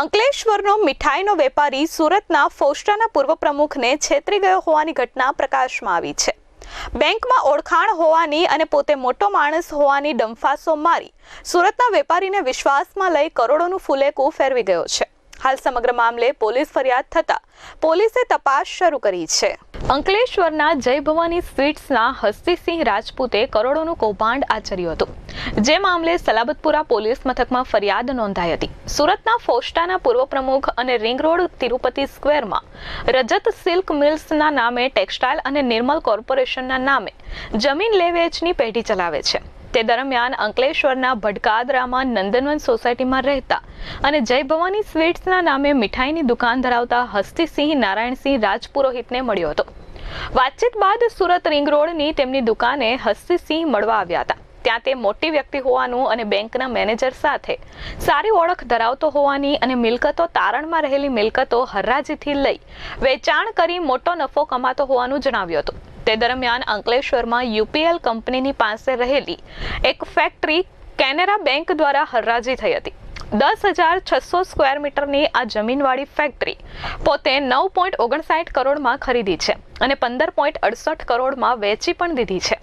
અંકલેશ્વરનો મીઠાઈનો વેપારી સુરતના ફોસ્ટાના પૂર્વ પ્રમુખને છેતરી ગયો હોવાની ઘટના પ્રકાશમાં આવી છે. બેંકમાં ઓળખાણ હોવાની અને પોતે મોટો માણસ હોવાની ડંફાસો મારી સુરતના વેપારીને વિશ્વાસમાં લઈ કરોડોનું ફૂલેકું ફેરવી ગયો છે. હાલ સમગ્ર મામલે પોલીસ ફરિયાદ થતાં પોલીસે તપાસ શરૂ કરી છે. અંકલેશ્વરના જય ભવાની સ્વીટ્સના હસ્તીસિંહ રાજપૂતે કરોડોનું કૌભાંડ આચર્યું હતું. જે મામલે સલાબતપુરા પોલીસ મથકમાં ફરિયાદ નોંધાઈ હતી. સુરતના ફોસ્ટાના પૂર્વ પ્રમુખ અને રિંગ રોડ તિરુપતિ સ્ક્વેરમાં રજત સિલ્ક મિલ્સના નામે ટેક્સટાઇલ અને નિર્મલ કોર્પોરેશનના નામે જમીન લે વેચની પેઢી ચલાવે છે. તે દરમિયાન અંકલેશ્વરના ભટકાદરામાં નંદનવન સોસાયટીમાં રહેતા અને જય ભવાની સ્વીટ્સના નામે મીઠાઈની દુકાન ધરાવતા હસ્તીસિંહ નારાયણસિંહ રાજપુરોહિતને મળ્યો હતો. વાતચીત બાદ સુરત રિંગ રોડની તેમની દુકાને હસ્તીસિંહ મળવા આવ્યા હતા. ત્યાં તે મોટી વ્યક્તિ હોવાનું અને બેંકના મેનેજર સાથે સારી ઓળખ ધરાવતો હોવાની અને મિલકતો તારણમાં રહેલી મિલકતો હરાજીથી લઈ વેચાણ કરી મોટો નફો કમાતો હોવાનું જણાવ્યું હતું. તે દરમિયાન અંકલેશ્વરમાં યુપીએલ કંપનીની પાસે રહેલી એક ફેક્ટરી કેનેરા બેંક દ્વારા હરરાજી થઈ હતી. દસ હજાર છસો સ્ક્વેર મીટરની આ જમીનવાળી ફેક્ટરી પોતે નવ પોઈન્ટ ઓગણસાઠ કરોડમાં ખરીદી છે અને પંદર પોઈન્ટ અડસઠ કરોડમાં વેચી પણ દીધી છે.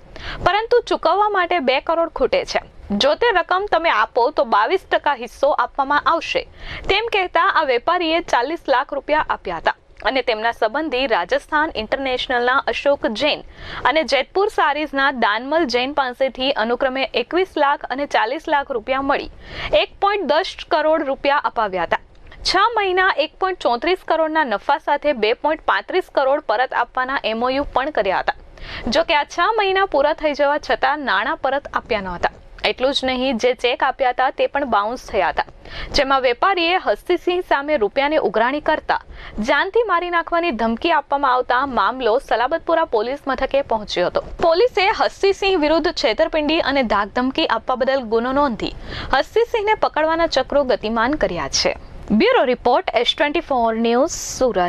પરંતુ ચૂકવવા માટે બે કરોડ ખૂટે છે. જો તે રકમ તમે આપો તો બાવીસ ટકા હિસ્સો આપવામાં આવશે. તેમ કહેતા આ વેપારીએ ચાલીસ લાખ રૂપિયા આપ્યા હતા. અને તેમના સંબંધી રાજસ્થાન ઇન્ટરનેશનલના અશોક જૈન અને જેતપુર સારીઝના દાનમલ જૈન પાસેથી અનુક્રમે એકવીસ લાખ અને ચાલીસ લાખ રૂપિયા મળી, એક પોઈન્ટ દસ કરોડ રૂપિયા અપાવ્યા હતા. છ મહિના એક પોઈન્ટ ચોત્રીસ કરોડના નફા સાથે બે પોઈન્ટ પાંત્રીસ કરોડ પરત આપવાના એમઓયુ પણ કર્યા હતા. જો કે આ છ મહિના પૂરા થઈ જવા છતાં નાણાં પરત આપ્યા ન હતા એટલું જ નહીં, જે ચેક આપ્યા હતા તે પણ બાઉન્સ થયા હતા. જેમાં વેપારીએ હસ્તીસિંહ સામે રૂપિયાની ઉઘરાણી કરતા જાનથી મારી નાખવાની ધમકી આપવામાં આવતા મામલો સલાબતપુરા પોલીસ મથકે પહોંચ્યો હતો. પોલીસે હસ્તીસિંહ વિરુદ્ધ છેતરપિંડી અને ધાકધમકી આપવા બદલ ગુનો નોંધી હસ્તીસિંહને પકડવાના ચક્રો ગતિમાન કર્યા છે. Bureau report S twenty four news Surat.